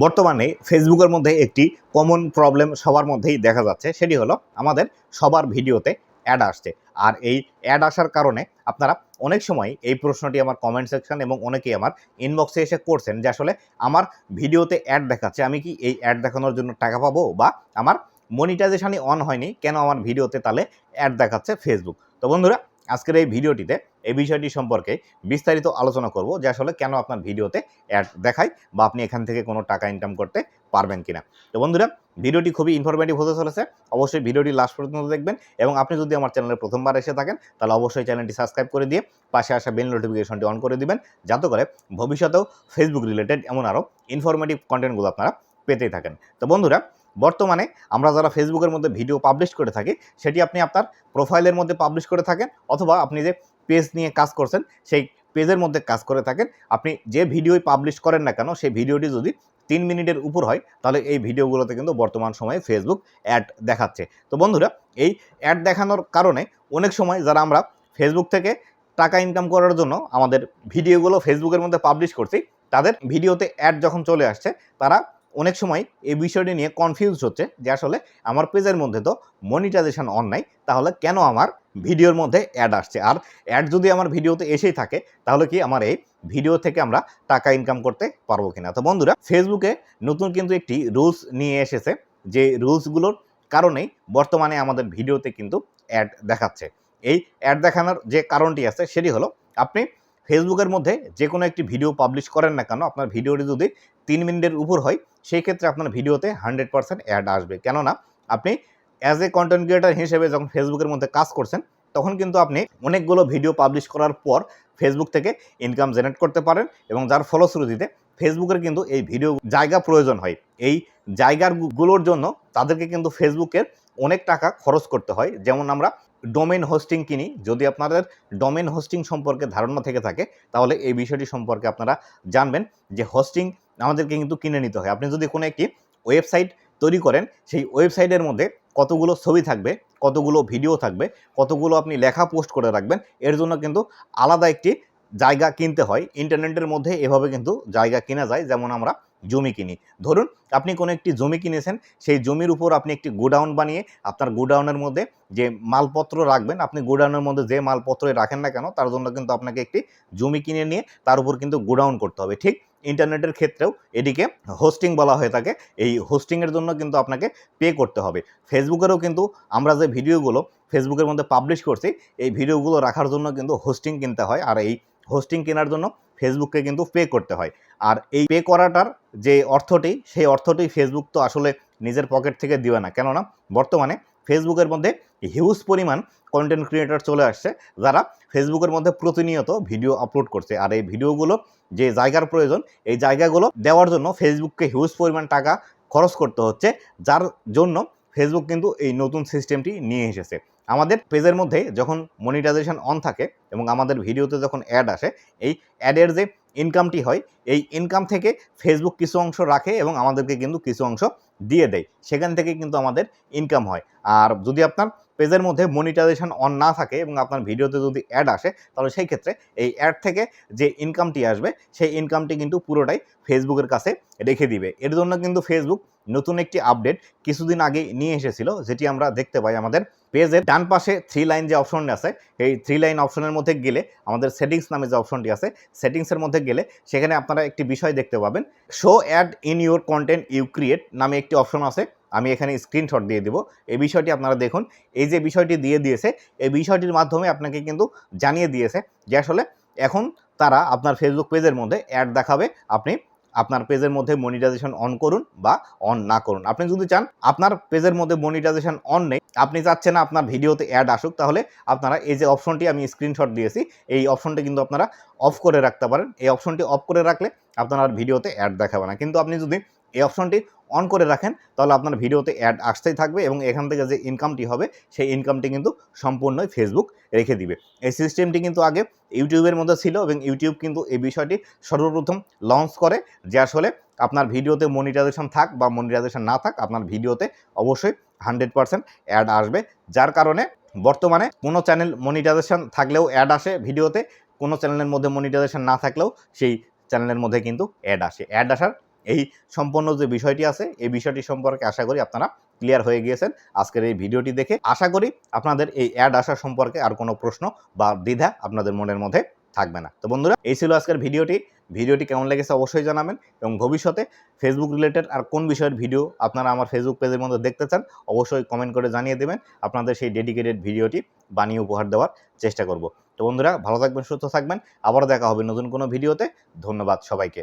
বর্তমানে ফেসবুকের মধ্যে একটি কমন প্রবলেম সবার মধ্যেই দেখা যাচ্ছে, সেটি হলো আমাদের সবার ভিডিওতে অ্যাড আসছে। আর এই অ্যাড আসার কারণে আপনারা অনেক সময় এই প্রশ্নটি আমার কমেন্ট সেকশন এবং অনেকেই আমার ইনবক্সে এসে করছেন যে আসলে আমার ভিডিওতে অ্যাড দেখাচ্ছে, আমি কি এই অ্যাড দেখানোর জন্য টাকা পাবো বা আমার মনিটাইজেশনই অন হয়নি, কেন আমার ভিডিওতে তাহলে অ্যাড দেখাচ্ছে ফেসবুক তো বন্ধুরা, আজকের এই ভিডিওটিতে এই বিষয়টি সম্পর্কে বিস্তারিত আলোচনা করব, যে আসলে কেন আপনার ভিডিওতে অ্যাড দেখায় বা আপনি এখান থেকে কোনো টাকা ইনকাম করতে পারবেন কিনা। তো বন্ধুরা, ভিডিওটি খুবই ইনফরমেটিভ হতে চলেছে। অবশ্যই ভিডিওটি লাস্ট পর্যন্ত দেখবেন এবং আপনি যদি আমার চ্যানেলে প্রথমবার এসে থাকেন, তাহলে অবশ্যই চ্যানেলটি সাবস্ক্রাইব করে দিয়ে পাশে আসা বেল নোটিফিকেশনটি অন করে দিবেন। যাতে করে ভবিষ্যতেও ফেসবুক রিলেটেড এমন আরও ইনফরমেটিভ কন্টেন্টগুলো আপনারা পেতেই থাকেন। তো বন্ধুরা, বর্তমানে আমরা যারা ফেসবুকের মধ্যে ভিডিও পাবলিশ করে থাকি, সেটি আপনি আপনার প্রোফাইলের মধ্যে পাবলিশ করে থাকেন অথবা আপনি যে পেজ নিয়ে কাজ করছেন, সেই পেজের মধ্যে কাজ করে থাকেন। আপনি যে ভিডিওই পাবলিশ করেন না কেন, সেই ভিডিওটি যদি তিন মিনিটের উপর হয়, তাহলে এই ভিডিওগুলোতে কিন্তু বর্তমান সময়ে ফেসবুক অ্যাড দেখাচ্ছে। তো বন্ধুরা, এই অ্যাড দেখানোর কারণে অনেক সময় যারা আমরা ফেসবুক থেকে টাকা ইনকাম করার জন্য আমাদের ভিডিওগুলো ফেসবুকের মধ্যে পাবলিশ করছি, তাদের ভিডিওতে অ্যাড যখন চলে আসছে, তারা অনেক সময় এই বিষয়টি নিয়ে কনফিউজ হচ্ছে যে আসলে আমার পেজের মধ্যে তো মনিটাইজেশন অন নাই, তাহলে কেন আমার ভিডিওর মধ্যে অ্যাড আসছে? আর অ্যাড যদি আমার ভিডিওতে এসেই থাকে, তাহলে কি আমার এই ভিডিও থেকে আমরা টাকা ইনকাম করতে পারব কিনা? তো বন্ধুরা ফেসবুকে নতুন কিন্তু একটি রুলস নিয়ে এসেছে, যে রুলসগুলোর কারণেই বর্তমানে আমাদের ভিডিওতে কিন্তু অ্যাড দেখাচ্ছে। এই অ্যাড দেখানোর যে কারণটি আছে, সেটি হলো আপনি ফেসবুকের মধ্যে যে কোনো একটি ভিডিও পাবলিশ করেন না কেন, আপনার ভিডিওটি যদি তিন মিনিটের উপর হয়, সেই ক্ষেত্রে আপনার ভিডিওতে হান্ড্রেড পার্সেন্ট অ্যাড আসবে। কেননা, আপনি অ্যাজ এ কন্টেন্ট ক্রিয়েটার হিসেবে যখন ফেসবুকের মধ্যে কাজ করছেন, তখন কিন্তু আপনি অনেকগুলো ভিডিও পাবলিশ করার পর ফেসবুক থেকে ইনকাম জেনারেট করতে পারেন এবং যার ফলশ্রুতিতে ফেসবুকের কিন্তু এই ভিডিও জায়গা প্রয়োজন হয়। এই জায়গাগুলোর জন্য তাদেরকে কিন্তু ফেসবুকের অনেক টাকা খরচ করতে হয়। যেমন আমরা ডোমেন হোস্টিং কিনি যদি আপনাদের ডোমেন হোস্টিং সম্পর্কে ধারণা থেকে থাকে, তাহলে এই বিষয়টি সম্পর্কে আপনারা জানবেন যে হোস্টিং আমাদেরকে কিন্তু কিনে নিতে হয়। আপনি যদি কোনো একটি ওয়েবসাইট তৈরি করেন, সেই ওয়েবসাইটের মধ্যে কতগুলো ছবি থাকবে, কতগুলো ভিডিও থাকবে, কতগুলো আপনি লেখা পোস্ট করে রাখবেন, এর জন্য কিন্তু আলাদা একটি জায়গা কিনতে হয়। ইন্টারনেটের মধ্যে এভাবে কিন্তু জায়গা কেনা যায়, যেমন আমরা জমি কিনি। ধরুন আপনি কোনো একটি জমি কিনেছেন, সেই জমির উপর আপনি একটি গোডাউন বানিয়ে আপনার গোডাউনের মধ্যে যে মালপত্র রাখবেন, আপনি গোডাউনের মধ্যে যে মালপত্র রাখেন না কেন, তার জন্য কিন্তু আপনাকে একটি জমি কিনে নিয়ে তার উপর কিন্তু গোডাউন করতে হবে। ঠিক ইন্টারনেটের ক্ষেত্রেও এটিকে হোস্টিং বলা হয়ে থাকে। এই হোস্টিংয়ের জন্য কিন্তু আপনাকে পে করতে হবে। ফেসবুকেরও কিন্তু আমরা যে ভিডিওগুলো ফেসবুকের মধ্যে পাবলিশ করছি, এই ভিডিওগুলো রাখার জন্য কিন্তু হোস্টিং কিনতে হয়। আর এই হোস্টিং কেনার জন্য ফেসবুককে কিন্তু পে করতে হয়। আর এই পে করাটার যে অর্থটি, সেই অর্থটি ফেসবুক তো আসলে নিজের পকেট থেকে দিবে না। কেননা, বর্তমানে ফেসবুকের মধ্যে হিউজ পরিমাণ কন্টেন্ট ক্রিয়েটর চলে আসছে, যারা ফেসবুকের মধ্যে প্রতিনিয়ত ভিডিও আপলোড করছে। আর এই ভিডিওগুলো যে জায়গার প্রয়োজন, এই জায়গাগুলো দেওয়ার জন্য ফেসবুককে হিউজ পরিমাণ টাকা খরচ করতে হচ্ছে, যার জন্য ফেসবুক কিন্তু এই নতুন সিস্টেমটি নিয়ে এসেছে। আমাদের পেজের মধ্যে যখন মনিটাইজেশন অন থাকে এবং আমাদের ভিডিওতে যখন অ্যাড আসে, এই অ্যাডের যে ইনকামটি হয়, এই ইনকাম থেকে ফেসবুক কিছু অংশ রাখে এবং আমাদেরকে কিন্তু কিছু অংশ দিয়ে দেয়। সেখান থেকে কিন্তু আমাদের ইনকাম হয়। আর যদি আপনার পেজের মধ্যে মনিটাইজেশন অন না থাকে এবং আপনার ভিডিওতে যদি অ্যাড আসে, তাহলে সেই ক্ষেত্রে এই অ্যাড থেকে যে ইনকামটি আসবে, সেই ইনকামটি কিন্তু পুরোটাই ফেসবুকের কাছে রেখে দিবে। এর জন্য কিন্তু ফেসবুক নতুন একটি আপডেট কিছুদিন আগে নিয়ে এসেছিল, যেটি আমরা দেখতে পাই আমাদের পেজের ডান পাশে থ্রি লাইন যে অপশনটি আছে, এই থ্রি লাইন অপশনের মধ্যে গেলে আমাদের সেটিংস নামে যে অপশনটি আছে সেটিংসের মধ্যে গেলে সেখানে আপনারা একটি বিষয় দেখতে পাবেন show ad in your content you create নামে একটি অপশন আছে, আমি এখানে স্ক্রিনশট দিয়ে দিব, এই বিষয়টি আপনারা দেখুন, এই যে বিষয়টি দিয়ে দিয়েছে, এই বিষয়টির মাধ্যমে আপনাকে কিন্তু জানিয়ে দিয়েছে যে আসলে এখন তারা আপনার ফেসবুক পেজের মধ্যে অ্যাড দেখাবে, আপনি আপনার পেজের মধ্যে মনিটাইজেশন অন করুন বা অন না করুন। আপনি যদি চান আপনার পেজের মধ্যে মনিটাইজেশন অন নেই, আপনি চাচ্ছেন আপনার ভিডিওতে অ্যাড আসুক, তাহলে আপনারা এই যে অপশনটি আমি স্ক্রিনশট দিয়েছি, এই অপশনটি কিন্তু আপনারা অফ করে রাখতে পারেন। এই অপশনটি অফ করে রাখলে আপনার ভিডিওতে অ্যাড দেখাবে না। কিন্তু আপনি যদি এই অপশনটি অন করে রাখেন, তাহলে আপনার ভিডিওতে অ্যাড আসতেই থাকবে এবং এখান থেকে যে ইনকামটি হবে, সেই ইনকামটি কিন্তু সম্পূর্ণই ফেসবুক রেখে দিবে। এই সিস্টেমটি কিন্তু আগে ইউটিউবের মধ্যে ছিল এবং ইউটিউব কিন্তু এই বিষয়টি সর্বপ্রথম লঞ্চ করে, যে আসলে আপনার ভিডিওতে মনিটাইজেশন থাক বা মনিটাইজেশন না থাক, আপনার ভিডিওতে অবশ্যই হান্ড্রেড পারসেন্ট অ্যাড আসবে। যার কারণে বর্তমানে কোনো চ্যানেল মনিটাইজেশন থাকলেও অ্যাড আসে ভিডিওতে কোনো চ্যানেলের মধ্যে মনিটাইজেশন না থাকলেও সেই চ্যানেলের মধ্যে কিন্তু অ্যাড আসে। অ্যাড আসার এই সম্পন্ন যে বিষয়টি আছে, এই বিষয়টি সম্পর্কে আশা করি আপনারা ক্লিয়ার হয়ে গিয়েছেন। আজকের এই ভিডিওটি দেখে আশা করি আপনাদের এই অ্যাড আসা সম্পর্কে আর কোনো প্রশ্ন বা দ্বিধা আপনাদের মনের মধ্যে থাকবে না। তো বন্ধুরা, এই ছিল আজকের ভিডিওটি। ভিডিওটি কেমন লেগেছে অবশ্যই জানাবেন এবং ভবিষ্যতে ফেসবুক রিলেটেড আর কোন বিষয়ের ভিডিও আপনারা আমার ফেসবুক পেজের মধ্যে দেখতে চান, অবশ্যই কমেন্ট করে জানিয়ে দেবেন। আপনাদের সেই ডেডিকেটেড ভিডিওটি বানিয়ে উপহার দেওয়ার চেষ্টা করব। তো বন্ধুরা, ভালো থাকবেন, সুস্থ থাকবেন। আবারও দেখা হবে নতুন কোনো ভিডিওতে। ধন্যবাদ সবাইকে।